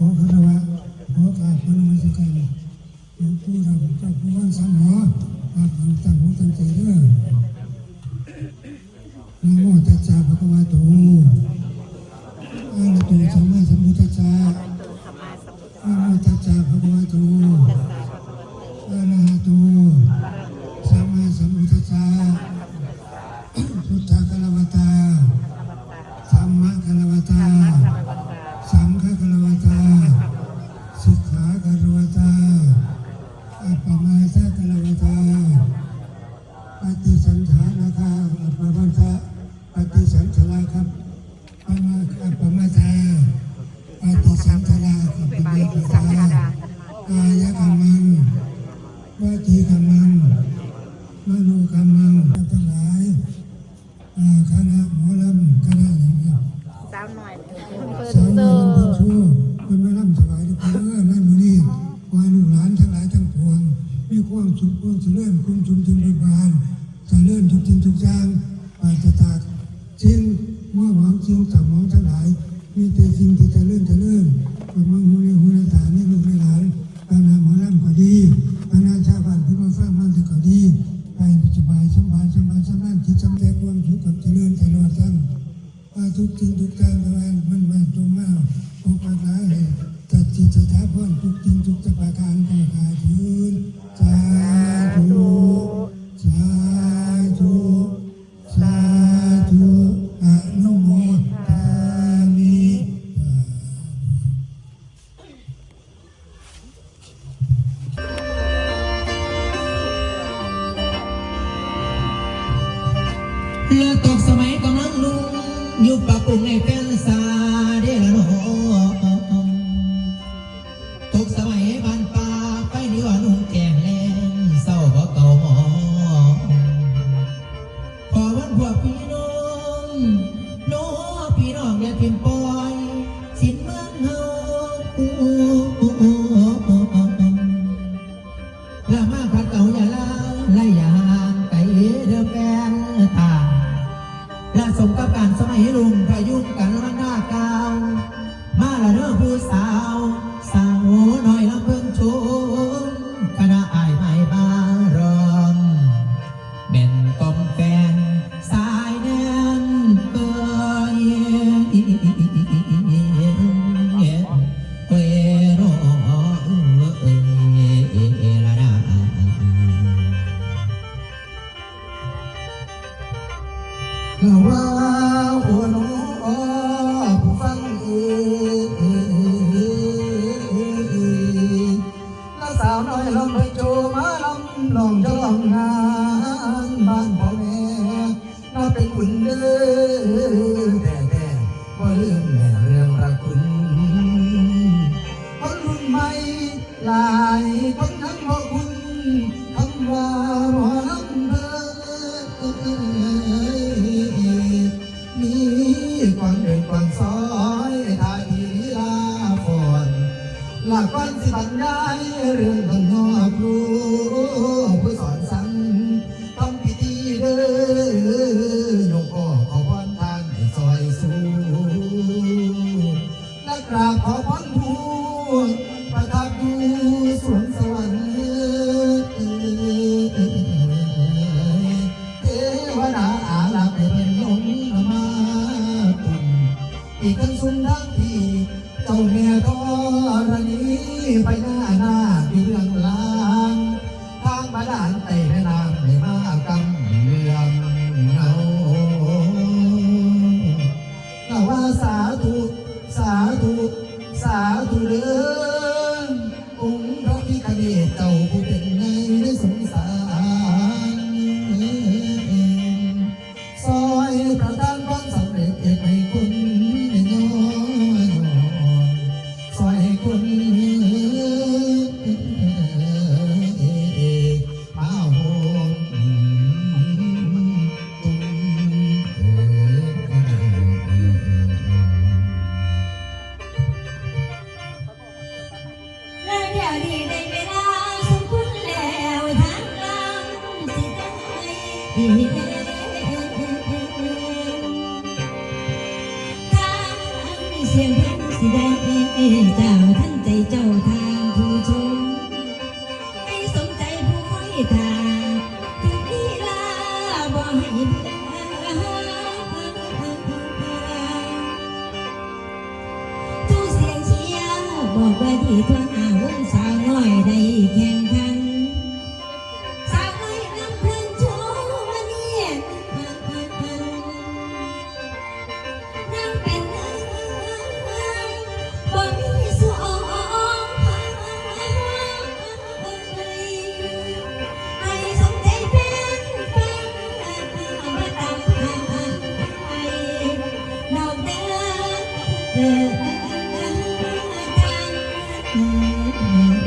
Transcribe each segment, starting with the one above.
ขอคารวะขอกราบพระนมัสการหลวงปู่เราเจ้าผู้ว่านสามหอครับผมตั้งหูตั้งใจเด้อนโมตัสสะภะคะวะโต พิ่นสาวเซน้ออยร์ลำพูนชูเป็นมาล่ำถวายทุกคนเออนในมือนี้วายลูกหลานทั้งหลายทั้งปวง มีความสุขความเจริญคุณชุมถึงบุญบานเจริญทุกทิงทุกอย่างปราศจากสิ่งมั่วหวังสิ่งต่ำหวังทั้งหลาย มีแต่สิ่งที่เจริญเจริญคนมังหูในหูในตาในลูกหลานปานาหมอลำก็ดีปานาชาวบ้านที่มาฟังมันก็ดีไปสบายสบายสบายสบายที่จำแต่ความสุขความเจริญตลอดทั้งว่าทุกสิ่งทุกการประการ เรือตกสมัยกำลังนุ่งอยู่ปากกรุงในแฟนสาเดลโนตกสมัยบ้านป่าไปนี่ว่านุ่งแกงแรงเศร้าบ่เก่าหมอพอวันพวกพี่น้องน้อพี่น้องอย่าทิมปล่อย สินเมืองเฮาละมาขัดเก่าอย่าลาและอย่างไกลเดิมแฟนทา และสมกับการสมัยลุงพายุงกัน หลักวันสิบรรยายเรื่องคนนอก เสียงเพลงสิได้เจ้าท่านใจเจ้าทางผู้ชมให้สมใจผู้คอยทาทุกลีลาบ่ให้เบื่อทุกเสียงเชียร์บอกว่าที่ทั่วหน้าวงสาวน้อยได้แข่งขัน กัน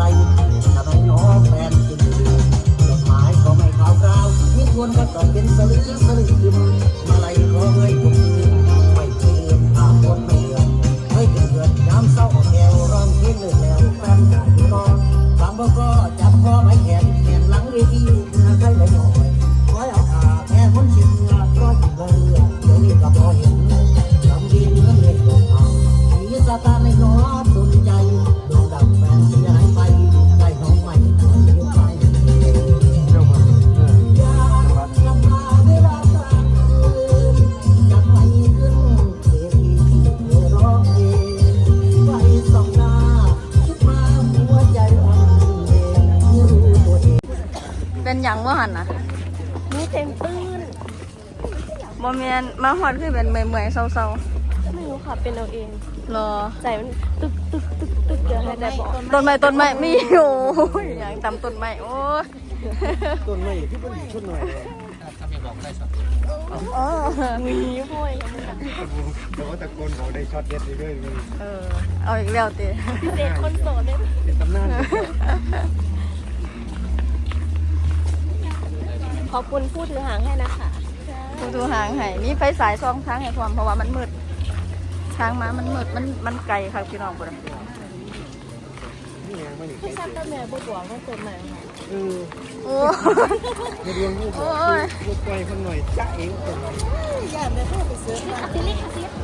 รทำไมน้องแฟนกินจดหมายก็ไม่ข่าวคราวมีควรก็ต้องเป็นสลือสลึมมาไล่ขอเงยทุก หยังว่าหันนะนี่เต็มตื้นบ่แม่นมาฮอดคือเป็นเมื่อยๆเศร้าไม่รู้ค่ะเป็นเอาเองๆรอ ใจมันตึกตึกตึกตึกเดี๋ยวให้ได้บอกต้นไม้ต้นไม้มีอยู่หยังตำต้นไม้โอ้ยต้นไม้ที่มันชุดหน่อยอ๋อมีห้อยแต่ว่าตะโกนบอกได้ช็อตเด็ดเลยด้วยมันเออเอาอีกแล้วติพิเศษคนโสดเลยเป็นตำนาน ขอบคุณผู้ถือหางให้นะคะดูดูหางให้มีไฟสายซองทางให้พร้อมเพราะว่ามันมืดทางมามันมืดมันมันไกลครับพี่น้องบ่ได้นี่ยังไม่ถึงพี่ซักก็แม่บวกก็เกิดใหม่ค่ะเออโอ้มาดวงลูกโอ้ยลูกปล่อยคนหน่อยจ้าเองอาทิตย์นี้อาทิตย์